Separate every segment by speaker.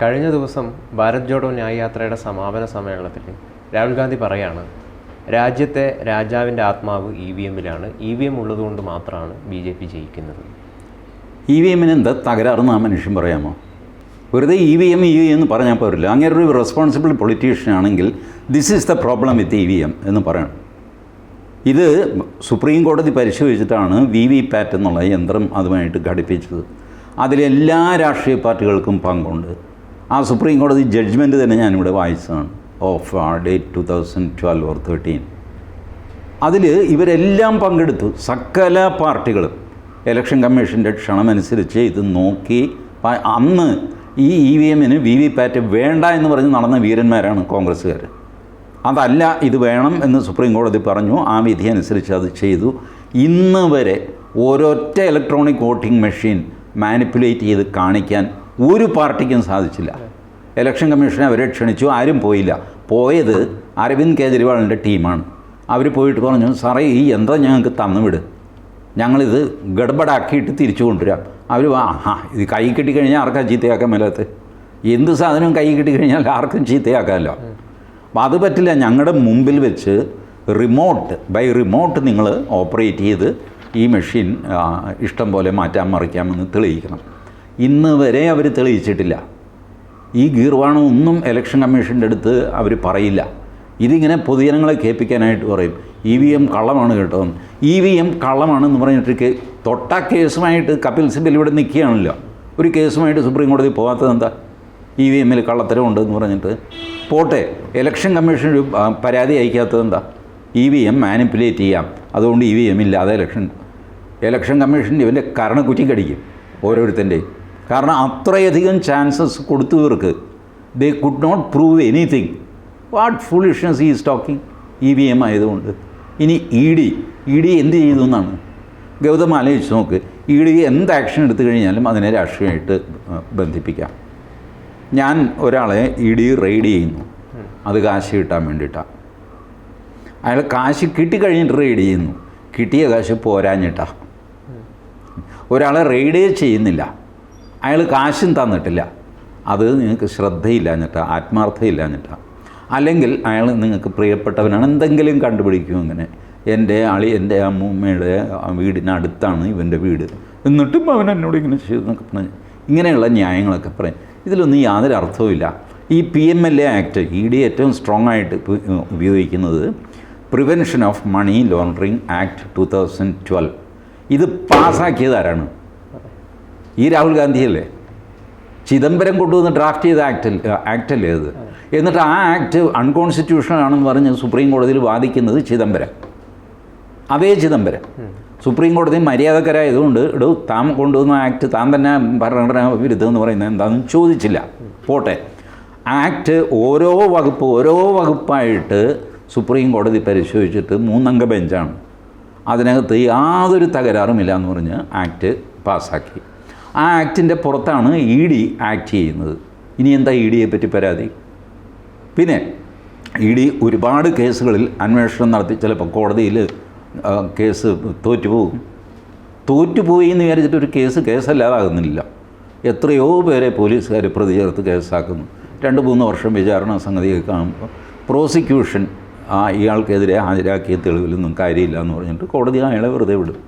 Speaker 1: കഴിഞ്ഞ ദിവസം ഭാരത് ജോഡോ ന്യായ യാത്രയുടെ സമാപന സമ്മേളനത്തിൽ രാഹുൽ ഗാന്ധി പറയാണ് രാജ്യത്തെ രാജാവിന്റെ ആത്മാവ് ഇ വി എമ്മിലാണ്. ഇ വി എം ഉള്ളതുകൊണ്ട് മാത്രമാണ് ബി ജെ പി ജയിക്കുന്നത്.
Speaker 2: ഇ വി എമ്മിന് എന്താ തകരാറെന്ന് ആ മനുഷ്യൻ പറയാമോ? വെറുതെ E V M E V എന്ന് പറഞ്ഞാൽ പോരില്ല. അങ്ങനെ ഒരു റെസ്പോൺസിബിൾ പൊളിറ്റീഷ്യൻ ആണെങ്കിൽ this is the problem with E V M എന്ന് പറയണം. ഇത് സുപ്രീം കോടതി പരിശോധിച്ചിട്ടാണ് വി വി പാറ്റ് എന്നുള്ള യന്ത്രം അതുമായിട്ട് ഘടിപ്പിച്ചത്. അതിലെല്ലാ രാഷ്ട്രീയ പാർട്ടികൾക്കും പങ്കുണ്ട്. ആ സുപ്രീം കോടതി ജഡ്ജ്മെന്റ് തന്നെ ഞാനിവിടെ വായിച്ചതാണ്. Of date two thousand twelve or thirteen അതിൽ ഇവരെല്ലാം പങ്കെടുത്തു. സകല പാർട്ടികളും. ഇലക്ഷൻ കമ്മീഷന്റെ ക്ഷണമനുസരിച്ച് ഇത് നോക്കി അന്ന് ഈ ഇ വി എമ്മിന് വി വി പാറ്റ് വേണ്ട എന്ന് പറഞ്ഞ് നടന്ന വീരന്മാരാണ് കോൺഗ്രസ്സുകാർ അതല്ല ഇത് വേണം എന്ന് സുപ്രീം കോടതി പറഞ്ഞു. ആ വിധി അനുസരിച്ച് അത് ചെയ്തു. ഇന്ന് വരെ ഒരൊറ്റ ഇലക്ട്രോണിക് വോട്ടിംഗ് മെഷീൻ മാനിപ്പുലേറ്റ് ചെയ്ത് കാണിക്കാൻ ഒരു പാർട്ടിക്കും സാധിച്ചില്ല. ഇലക്ഷൻ കമ്മീഷനെ അവരെ ക്ഷണിച്ചു ആരും പോയില്ല. പോയത് അരവിന്ദ് കേജ്രിവാളിന്റെ ടീമാണ്. അവർ പോയിട്ട് പറഞ്ഞു സാറേ ഈ യന്ത്രം ഞങ്ങൾക്ക് തന്നുവിട് ഞങ്ങളിത് ഗഡബഡാക്കിയിട്ട് തിരിച്ചു കൊണ്ടുവരാം. അവർ ആ ഇത് കൈ കിട്ടിക്കഴിഞ്ഞാൽ ആർക്കാ ചീത്തയാക്കാൻ മേലാത്ത? എന്ത് സാധനവും കൈ കിട്ടിക്കഴിഞ്ഞാൽ ആർക്കും ചീത്തയാക്കാമല്ലോ. അപ്പോൾ അത് പറ്റില്ല ഞങ്ങളുടെ മുമ്പിൽ വെച്ച് റിമോട്ട് ബൈ റിമോട്ട് നിങ്ങൾ ഓപ്പറേറ്റ് ചെയ്ത് ഈ മെഷീൻ ഇഷ്ടം പോലെ മാറ്റാൻ മറിക്കാമെന്ന് തെളിയിക്കണം. ഇന്ന് വരെ അവർ തെളിയിച്ചിട്ടില്ല. ഈ ഗീർവാണം ഒന്നും ഇലക്ഷൻ കമ്മീഷന്റെ അടുത്ത് അവർ പറയില്ല. ഇതിങ്ങനെ പൊതുജനങ്ങളെ കേൾപ്പിക്കാനായിട്ട് പറയും. ഇ വി എം കള്ളമാണ് കേട്ടോ. ഇ വി എം കള്ളമാണെന്ന് പറഞ്ഞിട്ട് തൊട്ട കേസുമായിട്ട് കപിൽ സിബൽ ഇവിടെ നിൽക്കുകയാണല്ലോ. ഒരു കേസുമായിട്ട് സുപ്രീം കോടതി പോകാത്തത് എന്താ? ഇ വി എമ്മിൽ കള്ളത്തരമുണ്ടെന്ന് പറഞ്ഞിട്ട്. പോട്ടെ ഇലക്ഷൻ കമ്മീഷൻ ഒരു പരാതി അയക്കാത്തത് എന്താ? ഇ വി എം മാനിപ്പുലേറ്റ് ചെയ്യാം. അതുകൊണ്ട് ഇ വി എം ഇല്ലാതെ ഇലക്ഷൻ ഇലക്ഷൻ കമ്മീഷൻ ഇവന്റെ കരണക്കുറ്റി കടിക്കും ഓരോരുത്തന്റെയും കാരണം അത്രയധികം chances കൊടുത്തവർക്ക് they could not prove anything what foolishness is talking E V M ആയതുകൊണ്ട്. ഇനി ഇ ഡി ഇ ഡി എന്ത് ചെയ്തു എന്നാണ്. ഗൗതം ആലോചിച്ച് നോക്ക്. ഇ ഡി എന്ത് ആക്ഷൻ എടുത്തു കഴിഞ്ഞാലും അതിനെ രാഷ്ട്രീയമായിട്ട് ബന്ധിപ്പിക്കാം. ഞാൻ ഒരാളെ ഇ ഡി റെയ്ഡ് ചെയ്യുന്നു. അത് കാശ് കിട്ടാൻ വേണ്ടിയിട്ടാണ് അയാൾ കാശ് കിട്ടിക്കഴിഞ്ഞിട്ട് റെയ്ഡ് ചെയ്യുന്നു. കിട്ടിയ കാശ് പോരാഞ്ഞിട്ടാണ് ഒരാളെ റെയ്ഡേ ചെയ്യുന്നില്ല. അയാൾ കാശും തന്നിട്ടില്ല. അത് നിങ്ങൾക്ക് ശ്രദ്ധയില്ല എന്നിട്ടാ ആത്മാർത്ഥയില്ല ആത്മാർത്ഥയില്ലാഞ്ഞിട്ടാ. അല്ലെങ്കിൽ അയാൾ നിങ്ങൾക്ക് പ്രിയപ്പെട്ടവനാണ്. എന്തെങ്കിലും കണ്ടുപിടിക്കും ഇങ്ങനെ. എന്റെ അളി എന്റെ അമ്മൂമ്മയുടെ വീടിനടുത്താണ് ഇവന്റെ വീട്. എന്നിട്ടും അവൻ എന്നോട് ഇങ്ങനെ ചെയ്തു എന്നൊക്കെ പറഞ്ഞു ഇങ്ങനെയുള്ള ന്യായങ്ങളൊക്കെ പറയും. ഇതിലൊന്നും യാതൊരു അർത്ഥവുമില്ല ഈ P M L A act E D ഏറ്റവും സ്ട്രോങ് ആയിട്ട് ഉപ- ഉപയോഗിക്കുന്നത് prevention of money laundering act two thousand twelve ഇത് പാസ്സാക്കിയത് ആരാണ്? ഈ രാഹുൽ ഗാന്ധിയല്ലേ? ചിദംബരം കൊണ്ടുവന്ന് ഡ്രാഫ്റ്റ് ചെയ്ത ആക്ട് ആക്റ്റല്ലേ അത്? എന്നിട്ട് ആ ആക്ട് അൺകോൺസ്റ്റിറ്റ്യൂഷണൽ ആണെന്ന് പറഞ്ഞ് സുപ്രീം കോടതിയിൽ വാദിക്കുന്നത് ചിദംബരം. അതേ ചിദംബരം. സുപ്രീം കോടതി മര്യാദക്കരായതുകൊണ്ട് ഇടൂ താൻ കൊണ്ടുവന്ന ആക്ട് താൻ തന്നെ ഭരണഘടനാ വിരുദ്ധം എന്ന് പറയുന്നത് എന്താണെന്ന് ചോദിച്ചില്ല. പോട്ടെ. ആക്ട് ഓരോ വകുപ്പ് ഓരോ വകുപ്പായിട്ട് സുപ്രീം കോടതി പരിശോധിച്ചിട്ട് മൂന്നംഗ ബെഞ്ചാണ്. അതിനകത്ത് യാതൊരു തകരാറുമില്ല എന്ന് പറഞ്ഞ് ആക്ട് പാസ്സാക്കി ആ ആക്ടിന്റെ പുറത്താണ് ഇ ഡി ആക്ട് ചെയ്യുന്നത്. ഇനി എന്താ ഇ ഡിയെ പറ്റി പരാതി? പിന്നെ ഇ ഡി ഒരുപാട് കേസുകളിൽ അന്വേഷണം നടത്തി. ചിലപ്പോൾ കോടതിയിൽ കേസ് തോറ്റുപോകും. തോറ്റുപോയി എന്ന് വിചാരിച്ചിട്ട് ഒരു കേസ് കേസല്ലാതാകുന്നില്ല. എത്രയോ പേരെ പോലീസുകാർ പ്രതി ചേർത്ത് കേസാക്കുന്നു. രണ്ട് മൂന്ന് വർഷം വിചാരണ സംഗതി കാണുമ്പോൾ പ്രോസിക്യൂഷൻ ആ ഇയാൾക്കെതിരെ ഹാജരാക്കിയ തെളിവിലൊന്നും കാര്യമില്ല എന്ന് പറഞ്ഞിട്ട് കോടതി അയാളെ വെറുതെ വിടും.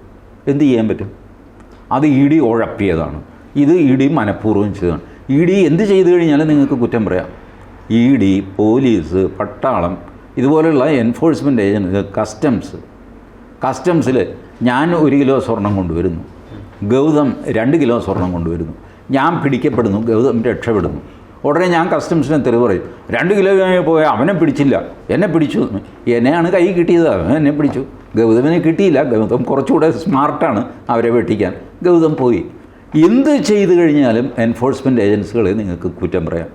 Speaker 2: എന്ത് ചെയ്യാൻ പറ്റും? അത് ഇ ഡി ഉഴപ്പിയതാണ്. ഇത് ഇ ഡി മനഃപൂർവം ചെയ്തതാണ്. ഇ ഡി എന്ത് ചെയ്തു കഴിഞ്ഞാലും നിങ്ങൾക്ക് കുറ്റം പറയാം. ഇ ഡി പോലീസ് പട്ടാളം ഇതുപോലുള്ള എൻഫോഴ്സ്മെന്റ് ഏജൻസി കസ്റ്റംസ് കസ്റ്റംസിൽ ഞാൻ ഒരു കിലോ സ്വർണം കൊണ്ടുവരുന്നു. ഗൗതം രണ്ട് കിലോ സ്വർണം കൊണ്ടുവരുന്നു. ഞാൻ പിടിക്കപ്പെടുന്നു ഗൗതം രക്ഷപ്പെടുന്നു. ഉടനെ ഞാൻ കസ്റ്റംസിനെ തെളിവ് പറയും. രണ്ട് കിലോ പോയ അവനെ പിടിച്ചില്ല. എന്നെ പിടിച്ചു. എന്നെയാണ് കൈ കിട്ടിയത്. അവൻ എന്നെ പിടിച്ചു. ഗൗതമിനെ കിട്ടിയില്ല. ഗൗതം കുറച്ചുകൂടെ സ്മാർട്ടാണ് അവരെ വെട്ടിക്കാൻ. ഗൗതം പോയി. എന്ത് ചെയ്തു കഴിഞ്ഞാലും എൻഫോഴ്സ്മെന്റ് ഏജൻസികളെ നിങ്ങൾക്ക് കുറ്റം പറയാം.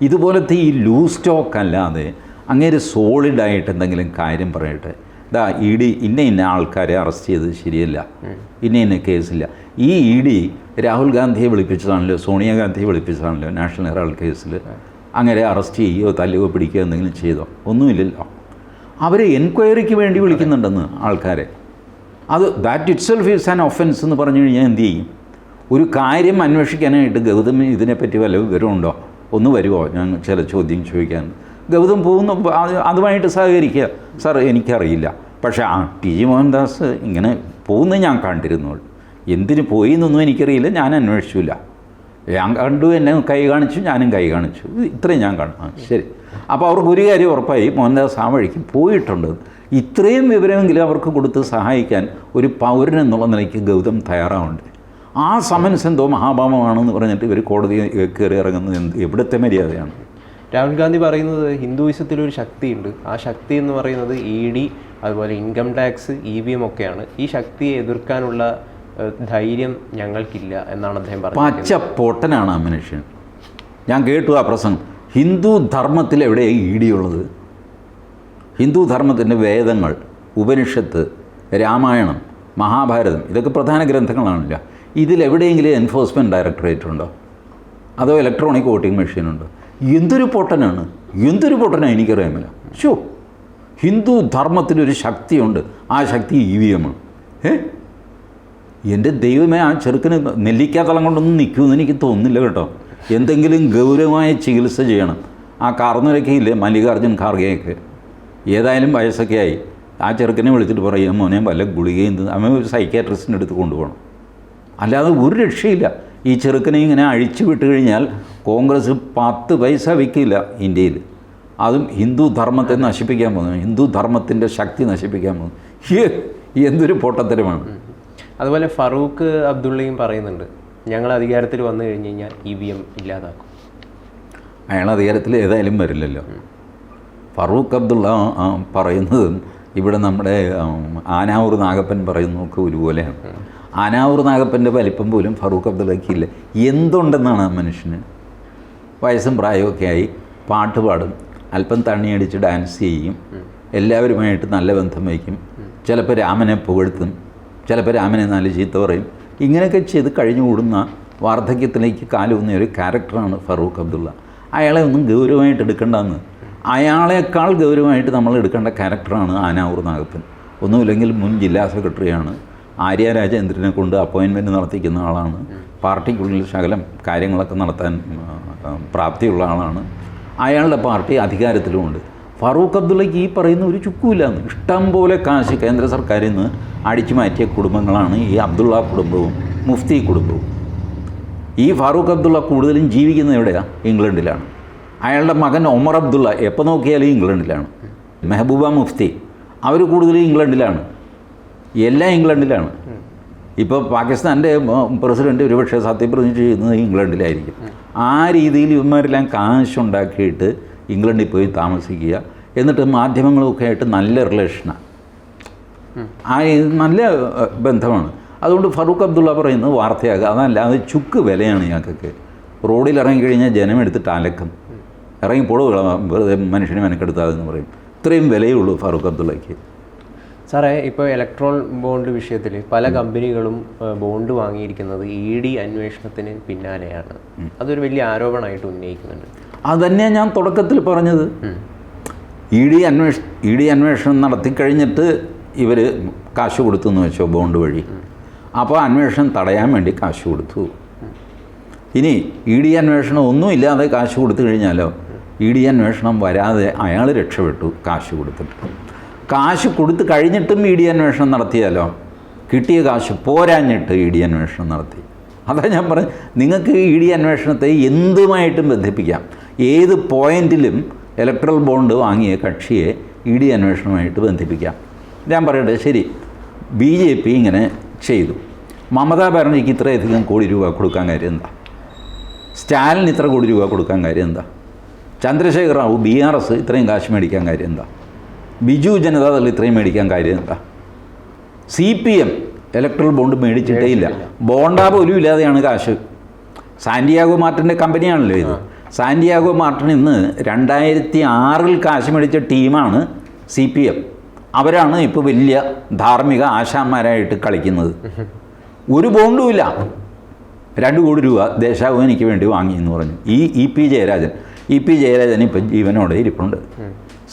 Speaker 2: ഇതുപോലത്തെ ഈ ലൂസ് സ്റ്റോക്ക് അല്ലാതെ അങ്ങേര് സോളിഡായിട്ട് എന്തെങ്കിലും കാര്യം പറയട്ടെ. ഇതാ ഇ ഡി ഇന്ന ഇന്ന ആൾക്കാരെ അറസ്റ്റ് ചെയ്തത് ശരിയല്ല. ഇന്ന ഇന്ന കേസില്ല. ഈ ഇ ഡി രാഹുൽ ഗാന്ധിയെ വിളിപ്പിച്ചതാണല്ലോ സോണിയാഗാന്ധിയെ വിളിപ്പിച്ചതാണല്ലോ നാഷണൽ ഹെറാൾഡ് കേസിൽ അങ്ങനെ അറസ്റ്റ് ചെയ്യുകയോ തല്ലുകയോ പിടിക്കുകയോ എന്തെങ്കിലും ചെയ്തോ? ഒന്നുമില്ലല്ലോ. അവർ എൻക്വയറിക്ക് വേണ്ടി വിളിക്കുന്നുണ്ടെന്ന് ആൾക്കാരെ. അത് that itself is an offence എന്ന് പറഞ്ഞു കഴിഞ്ഞാൽ എന്ത് ചെയ്യും? ഒരു കാര്യം അന്വേഷിക്കാനായിട്ട് ഗൗതമി ഇതിനെപ്പറ്റി വല്ല വിവരമുണ്ടോ? ഒന്ന് വരുമോ ഞാൻ ചില ചോദ്യം ചോദിക്കാൻ ഗൗതം പോകുന്നു അത് അതുമായിട്ട് സഹകരിക്കുക. സാർ എനിക്കറിയില്ല. പക്ഷേ ആ ടി ജി മോഹൻദാസ് ഇങ്ങനെ പോകുന്നത് ഞാൻ കണ്ടിരുന്നു എന്തിനു പോയി എന്നൊന്നും എനിക്കറിയില്ല. ഞാൻ അന്വേഷിച്ചില്ല. ഞാൻ കണ്ടു എന്നെ കൈ കാണിച്ചു ഞാനും കൈ കാണിച്ചു. ഇത്രയും ഞാൻ കാണും ശരി. അപ്പോൾ അവർക്ക് ഒരു കാര്യം ഉറപ്പായി. മോഹൻദാസ് ആ വഴിക്ക് പോയിട്ടുണ്ട്. ഇത്രയും വിവരമെങ്കിലും അവർക്ക് കൊടുത്ത് സഹായിക്കാൻ ഒരു പൗരൻ എന്നുള്ള നിലയ്ക്ക് ഗൗതം തയ്യാറാവുണ്ട്. ആ സമൻസ് എന്തോ മഹാഭാമമാണെന്ന് പറഞ്ഞിട്ട് ഇവർ കോടതി കയറി ഇറങ്ങുന്നത് എന്ത് എവിടുത്തെ മര്യാദയാണ്?
Speaker 1: രാഹുൽ ഗാന്ധി പറയുന്നത് ഹിന്ദുയിസത്തിൽ ഒരു ശക്തിയുണ്ട്. ആ ശക്തി എന്ന് പറയുന്നത് ഇ ഡി അതുപോലെ income tax E V M ഒക്കെയാണ്. ഈ ശക്തിയെ എതിർക്കാനുള്ള ധൈര്യം ഞങ്ങൾക്കില്ല എന്നാണ് അദ്ദേഹം പറഞ്ഞത്
Speaker 2: പച്ച പൊട്ടനാണ് ആ മനുഷ്യൻ. ഞാൻ കേട്ടു ആ പ്രസംഗം. ഹിന്ദു ധർമ്മത്തിൽ എവിടെയാണ് ഇ ഡി ഉള്ളത്? ഹിന്ദു ധർമ്മത്തിന്റെ വേദങ്ങൾ ഉപനിഷത്ത് രാമായണം മഹാഭാരതം ഇതൊക്കെ പ്രധാന ഗ്രന്ഥങ്ങളാണല്ലോ. ഇതിലെവിടെയെങ്കിലും എൻഫോഴ്സ്മെന്റ് ഡയറക്ടറേറ്റ് ഉണ്ടോ? അതോ ഇലക്ട്രോണിക് വോട്ടിംഗ് മെഷീൻ ഉണ്ടോ? എന്തൊരു പൊട്ടനാണ്? എന്തൊരു പൊട്ടനാണ് എനിക്കറിയാമില്ല. ഷോ ഹിന്ദു ധർമ്മത്തിനൊരു ശക്തിയുണ്ട്. ആ ശക്തി ഇ വി എമ്മാണ് ഏ എന്റെ ദൈവമേ ആ ചെറുക്കന് നെല്ലിക്കാത്തളം കൊണ്ടൊന്നും നിൽക്കുമെന്ന് എനിക്ക് തോന്നുന്നില്ല കേട്ടോ. എന്തെങ്കിലും ഗൗരവമായ ചികിത്സ ചെയ്യണം. ആ കാർന്നൊരൊക്കെ ഇല്ലേ മല്ലികാർജുൻ ഖാർഗെയൊക്കെ. ഏതായാലും വയസ്സൊക്കെ ആയി. ആ ചെറുക്കനെ വിളിച്ചിട്ട് പറയും മോനെ വല്ല ഗുളികയും അമ്മ ഒരു സൈക്കാട്രിസ്റ്റിന്റെ അടുത്ത് കൊണ്ടുപോകണം. അല്ലാതെ ഒരു രക്ഷയില്ല. ഈ ചെറുക്കനെ ഇങ്ങനെ അഴിച്ചു വിട്ട് കഴിഞ്ഞാൽ കോൺഗ്രസ് പത്ത് പൈസ വിൽക്കില്ല ഇന്ത്യയിൽ. അതും ഹിന്ദു ധർമ്മത്തെ നശിപ്പിക്കാൻ പോകുന്നു. ഹിന്ദു ധർമ്മത്തിന്റെ ശക്തി നശിപ്പിക്കാൻ പോകുന്നു. എന്തൊരു പൊട്ടത്തരമാണ്.
Speaker 1: അതുപോലെ ഫറൂഖ് അബ്ദുള്ളയും പറയുന്നുണ്ട് ഞങ്ങൾ അധികാരത്തിൽ വന്നു കഴിഞ്ഞ് കഴിഞ്ഞാൽ ഇ വി എം ഇല്ലാതാക്കും.
Speaker 2: അയാൾ അധികാരത്തിൽ ഏതായാലും വരില്ലല്ലോ. ഫറൂഖ് അബ്ദുള്ള പറയുന്നത് ഇവിടെ നമ്മുടെ ആനാവൂർ നാഗപ്പൻ പറയുന്നതൊക്കെ ഒരുപോലെയാണ്. ആനാവൂർ നാഗപ്പന്റെ വലിപ്പം പോലും ഫറൂഖ് അബ്ദുള്ളയ്ക്ക് ഇല്ല. എന്തുണ്ടെന്നാണ് ആ മനുഷ്യന്? വയസ്സും പ്രായമൊക്കെ ആയി പാട്ട് പാടും. അല്പം തണ്ണിയടിച്ച് ഡാൻസ് ചെയ്യും. എല്ലാവരുമായിട്ട് നല്ല ബന്ധം വയ്ക്കും. ചിലപ്പോൾ രാമനെ പുകഴ്ത്തും. ചിലപ്പോൾ രാമനെ നല്ല ചീത്ത പറയും. ഇങ്ങനെയൊക്കെ ചെയ്ത് കഴിഞ്ഞു കൂടുന്ന വാർദ്ധക്യത്തിലേക്ക് കാലൂന്നിയ ഒരു ക്യാരക്ടറാണ് ഫറൂഖ് അബ്ദുള്ള. അയാളെ ഒന്നും ഗൗരവമായിട്ട് എടുക്കേണ്ടെന്ന്. അയാളെക്കാൾ ഗൗരവമായിട്ട് നമ്മൾ എടുക്കേണ്ട ക്യാരക്ടറാണ് ആനാവൂർ നാഗപ്പൻ. ഒന്നുമില്ലെങ്കിൽ മുൻ ജില്ലാ സെക്രട്ടറിയാണ് ആര്യ രാജേന്ദ്രനെ കൊണ്ട് അപ്പോയിൻമെന്റ് നടത്തിക്കുന്ന ആളാണ്. പാർട്ടിക്കുള്ളിൽ ശകലം കാര്യങ്ങളൊക്കെ നടത്താൻ പ്രാപ്തിയുള്ള ആളാണ്. അയാളുടെ പാർട്ടി അധികാരത്തിലുമുണ്ട് ഫറൂഖ് അബ്ദുള്ളയ്ക്ക് ഈ പറയുന്ന ഒരു ചുക്കുമില്ലാന്ന് ഇഷ്ടം പോലെ കാശ് കേന്ദ്ര സർക്കാരിൽ നിന്ന് അടിച്ചു മാറ്റിയ കുടുംബങ്ങളാണ് ഈ അബ്ദുള്ള കുടുംബവും മുഫ്തി കുടുംബവും. ഈ ഫാറൂഖ് അബ്ദുള്ള കൂടുതലും ജീവിക്കുന്നത് എവിടെയാണ് ഇംഗ്ലണ്ടിലാണ്. അയാളുടെ മകൻ ഒമർ അബ്ദുള്ള എപ്പോൾ നോക്കിയാലും ഇംഗ്ലണ്ടിലാണ്. മെഹബൂബ മുഫ്തി. അവർ കൂടുതലും ഇംഗ്ലണ്ടിലാണ്. എല്ലാം ഇംഗ്ലണ്ടിലാണ്. ഇപ്പോൾ പാകിസ്ഥാന്റെ പ്രസിഡന്റ് ഒരുപക്ഷെ സത്യപ്രതിജ്ഞ ചെയ്യുന്നത് ഇംഗ്ലണ്ടിലായിരിക്കും. ആ രീതിയിൽ ഇവന്മാരെല്ലാം കാശുണ്ടാക്കിയിട്ട് ഇംഗ്ലണ്ടിൽ പോയി താമസിക്കുക. എന്നിട്ട് മാധ്യമങ്ങളൊക്കെ ആയിട്ട് നല്ല റിലേഷനാണ് ആ നല്ല ബന്ധമാണ്. അതുകൊണ്ട് ഫറൂഖ് അബ്ദുള്ള പറയുന്നത് വാർത്തയാകുക അത് ചുക്ക് വിലയാണ് ഞങ്ങൾക്കൊക്കെ റോഡിൽ ഇറങ്ങിക്കഴിഞ്ഞാൽ ജനം എടുത്തിട്ട് അലക്കും. ഇറങ്ങി പോടുക വെറുതെ മനുഷ്യനെ മെനക്കെടുത്താതെന്ന് പറയും. ഇത്രയും വിലയുള്ളൂ ഫറൂഖ് അബ്ദുള്ളയ്ക്ക്.
Speaker 1: സാറേ ഇപ്പോൾ ഇലക്ട്രോൺ ബോണ്ട് വിഷയത്തിൽ പല കമ്പനികളും ബോണ്ട് വാങ്ങിയിരിക്കുന്നത് ഇ ഡി അന്വേഷണത്തിന് പിന്നാലെയാണ്. അതൊരു വലിയ ആരോപണമായിട്ട് ഉന്നയിക്കുന്നുണ്ട്.
Speaker 2: അതന്നെ ഞാൻ തുടക്കത്തിൽ പറഞ്ഞത്. ഇ ഡി അന്വേഷ ഇ ഡി അന്വേഷണം നടത്തിക്കഴിഞ്ഞിട്ട് ഇവർ കാശ് കൊടുത്തു എന്ന് വെച്ചോ ബോണ്ട് വഴി. അപ്പോൾ അന്വേഷണം തടയാൻ വേണ്ടി കാശ് കൊടുത്തു. ഇനി ഇ ഡി അന്വേഷണം ഒന്നുമില്ലാതെ കാശ് കൊടുത്തു കഴിഞ്ഞാലോ? ഇ ഡി അന്വേഷണം വരാതെ അയാൾ രക്ഷപ്പെട്ടു കാശ് കൊടുത്തിട്ട്. കാശ് കൊടുത്തു കഴിഞ്ഞിട്ടും ഇ ഡി അന്വേഷണം നടത്തിയാലോ? കിട്ടിയ കാശ് പോരാഞ്ഞിട്ട് ഇ ഡി അന്വേഷണം നടത്തി. അതാ ഞാൻ പറഞ്ഞു നിങ്ങൾക്ക് ഇ ഡി അന്വേഷണത്തെ എന്തുമായിട്ടും ബന്ധിപ്പിക്കാം. ഏത് പോയിന്റിലും ഇലക്ട്രൽ ബോണ്ട് വാങ്ങിയ കക്ഷിയെ ഇ ഡി അന്വേഷണമായിട്ട് ബന്ധിപ്പിക്കാം. ഞാൻ പറയട്ടെ ശരി. ബി ജെ പി ഇങ്ങനെ ചെയ്തു. മമതാ ബാനർജിക്ക് ഇത്രയധികം കോടി രൂപ കൊടുക്കാൻ കാര്യം എന്താ? സ്റ്റാലിന് ഇത്ര കോടി രൂപ കൊടുക്കാൻ കാര്യം എന്താ? Chandrashekar Rao B R S ഇത്രയും കാശ് മേടിക്കാൻ കാര്യം എന്താ? ബിജു ജനതാദൾ ഇത്രയും മേടിക്കാൻ കാര്യം എന്താ? C P M electoral bond മേടിച്ചിട്ടേ ഇല്ല. ബോണ്ടാ പോലും ഇല്ലാതെയാണ് കാശ്. സാന്റിയാഗോ മാർട്ടിന്റെ കമ്പനിയാണല്ലോ ഇത്. സാന്റിയാഗോ മാർട്ടിൻ ഇന്ന് രണ്ടായിരത്തി ആറിൽ കാശ് മേടിച്ച ടീമാണ് സി പി എം. അവരാണ് ഇപ്പോൾ വലിയ ധാർമ്മിക ആശാന്മാരായിട്ട് കളിക്കുന്നത്. ഒരു ബോണ്ടും ഇല്ല. രണ്ട് കോടി രൂപ ദേശാവ് എനിക്ക് വേണ്ടി വാങ്ങി എന്ന് പറഞ്ഞു. ഈ E P Jayarajan. E P Jayarajan ഇപ്പം ജീവനോടെ ഇരിപ്പുണ്ട്.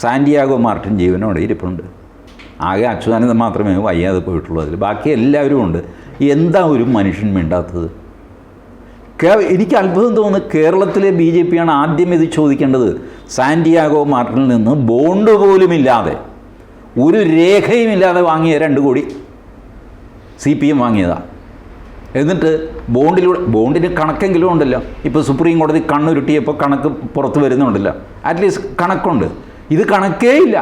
Speaker 2: സാന്റിയാഗോ മാർട്ടിൻ ജീവനോടെ ഇരിപ്പുണ്ട്. ആകെ അച്യുതാനന്ദൻ മാത്രമേ വയ്യാതെ പോയിട്ടുള്ളൂ അതിൽ ബാക്കി എല്ലാവരും ഉണ്ട്. എന്താ ഒരു മനുഷ്യൻ മിണ്ടാത്തത്? എനിക്ക് അത്ഭുതം തോന്നുന്നു കേരളത്തിലെ ബി ജെ പിയാണ് ആദ്യം ഇത് ചോദിക്കേണ്ടത്. സാന്റിയാഗോ മാർട്ടിനിൽ നിന്ന് ബോണ്ട് പോലുമില്ലാതെ ഒരു രേഖയുമില്ലാതെ വാങ്ങിയ രണ്ട് കോടി സി പി എം വാങ്ങിയതാണ് എന്നിട്ട് ബോണ്ടിലൂടെ ബോണ്ടിന് കണക്കെങ്കിലും ഉണ്ടല്ലോ. ഇപ്പോൾ സുപ്രീം കോടതി കണ്ണുരുട്ടിയപ്പോൾ കണക്ക് പുറത്ത് വരുന്നുണ്ടല്ലോ. അറ്റ്ലീസ്റ്റ് കണക്കുണ്ട്. ഇത് കണക്കേ ഇല്ല.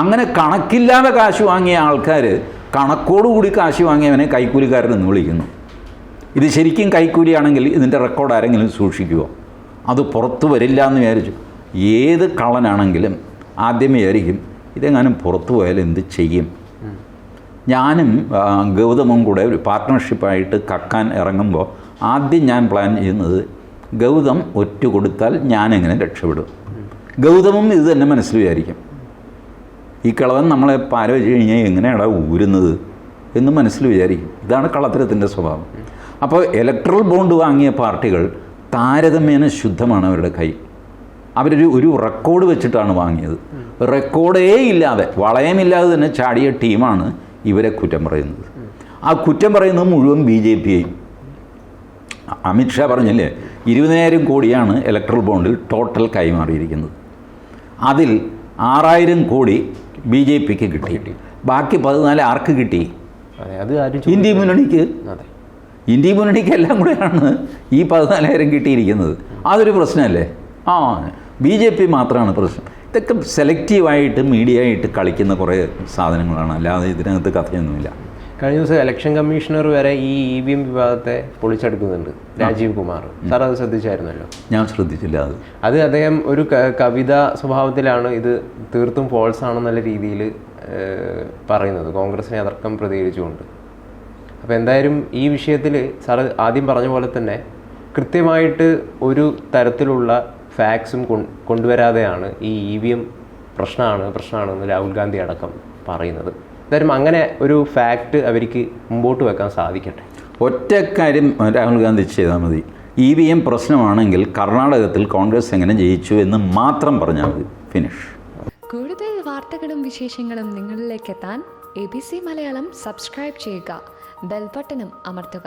Speaker 2: അങ്ങനെ കണക്കില്ലാതെ കാശ് വാങ്ങിയ ആൾക്കാർ കണക്കോടുകൂടി കാശ് വാങ്ങിയവനെ കൈക്കൂലിക്കാരനെന്ന് വിളിക്കുന്നു. ഇത് ശരിക്കും കൈക്കൂലിയാണെങ്കിൽ ഇതിന്റെ റെക്കോർഡ് ആരെങ്കിലും സൂക്ഷിക്കുമോ അത് പുറത്ത് വരില്ല എന്ന് വിചാരിച്ചു. ഏത് കള്ളനാണെങ്കിലും ആദ്യം വിചാരിക്കും ഇതെങ്ങാനും പുറത്തു പോയാൽ എന്ത് ചെയ്യും? ഞാനും ഗൗതമും കൂടെ ഒരു പാർട്ട്ണർഷിപ്പായിട്ട് കക്കാൻ ഇറങ്ങുമ്പോൾ ആദ്യം ഞാൻ പ്ലാൻ ചെയ്യുന്നത് ഗൗതം ഒറ്റ കൊടുത്താൽ ഞാനെങ്ങനെ രക്ഷപ്പെടും? ഗൗതമും ഇത് തന്നെ മനസ്സിൽ വിചാരിക്കും. ഈ കളവൻ നമ്മളെ പാര വെച്ച് കഴിഞ്ഞാൽ എങ്ങനെയാടാ ഊരുന്നത് എന്ന് മനസ്സിൽ വിചാരിക്കും. ഇതാണ് കളത്തരത്തിന്റെ സ്വഭാവം. അപ്പോൾ ഇലക്ട്രൽ ബോണ്ട് വാങ്ങിയ പാർട്ടികൾ താരതമ്യേന ശുദ്ധമാണ് അവരുടെ കൈ. അവരൊരു ഒരു റെക്കോർഡ് വെച്ചിട്ടാണ് വാങ്ങിയത്. റെക്കോർഡേ ഇല്ലാതെ വളയമില്ലാതെ തന്നെ ചാടിയ ടീമാണ് ഇവരെ കുറ്റം പറയുന്നത്. ആ കുറ്റം പറയുന്നത് മുഴുവൻ ബി ജെ പിയെയും. അമിത്ഷാ പറഞ്ഞില്ലേ ഇരുപതിനായിരം കോടിയാണ് ഇലക്ട്രൽ ബോണ്ടിൽ ടോട്ടൽ കൈമാറിയിരിക്കുന്നത്. അതിൽ ആറായിരം കോടി ബി ജെ പിക്ക് കിട്ടി. ബാക്കി പതിനാല് ആർക്ക് കിട്ടി?
Speaker 1: അതെ
Speaker 2: ഇന്ത്യ. മുന്നണിക്ക്. ഇന്ത്യ മുന്നണിക്ക് എല്ലാം കൂടെയാണ് ഈ പതിനാലായിരം കിട്ടിയിരിക്കുന്നത്. അതൊരു പ്രശ്നമല്ലേ? ആ ബി ജെ പി മാത്രമാണ് പ്രശ്നം. ഇതൊക്കെ സെലക്റ്റീവായിട്ട് മീഡിയ ആയിട്ട് കളിക്കുന്ന കുറേ സാധനങ്ങളാണ്. അല്ലാതെ ഇതിനകത്ത് കഥയൊന്നുമില്ല.
Speaker 1: കഴിഞ്ഞ ദിവസം ഇലക്ഷൻ കമ്മീഷണർ വരെ ഈ ഇ വി എം വിഭാഗത്തെ പൊളിച്ചെടുക്കുന്നുണ്ട്. രാജീവ് കുമാർ. സാർ അത് ശ്രദ്ധിച്ചായിരുന്നല്ലോ?
Speaker 2: ഞാൻ ശ്രദ്ധിച്ചില്ല അത്.
Speaker 1: അത് അദ്ദേഹം ഒരു കവിത സ്വഭാവത്തിലാണ് ഇത് തീർത്തും ഫോൾസ് ആണെന്നുള്ള രീതിയിൽ പറയുന്നത്. കോൺഗ്രസിനെ അതർക്കം പ്രതികരിച്ചുകൊണ്ട്. അപ്പോൾ എന്തായാലും ഈ വിഷയത്തിൽ സാർ ആദ്യം പറഞ്ഞ പോലെ തന്നെ കൃത്യമായിട്ട് ഒരു തരത്തിലുള്ള ഫാക്സും കൊണ്ടുവരാതെയാണ് ഈ ഇ വി എം പ്രശ്നമാണ് പ്രശ്നമാണെന്ന് രാഹുൽ ഗാന്ധി അടക്കം പറയുന്നത്. എന്തായാലും അങ്ങനെ ഒരു ഫാക്ട് അവർക്ക് മുമ്പോട്ട് വെക്കാൻ സാധിക്കട്ടെ.
Speaker 2: ഒറ്റ കാര്യം രാഹുൽ ഗാന്ധി ചെയ്താൽ മതി. ഇ വി എം പ്രശ്നമാണെങ്കിൽ കർണാടകത്തിൽ കോൺഗ്രസ് എങ്ങനെ ജയിച്ചു എന്ന് മാത്രം പറഞ്ഞാൽ മതി. ഫിനിഷ്
Speaker 3: കൂടുതൽ വാർത്തകളും വിശേഷങ്ങളും നിങ്ങളിലേക്ക് എത്താൻ A B C Malayalam subscribe ചെയ്യുക. ബെൽബട്ടനും അമർത്തുക.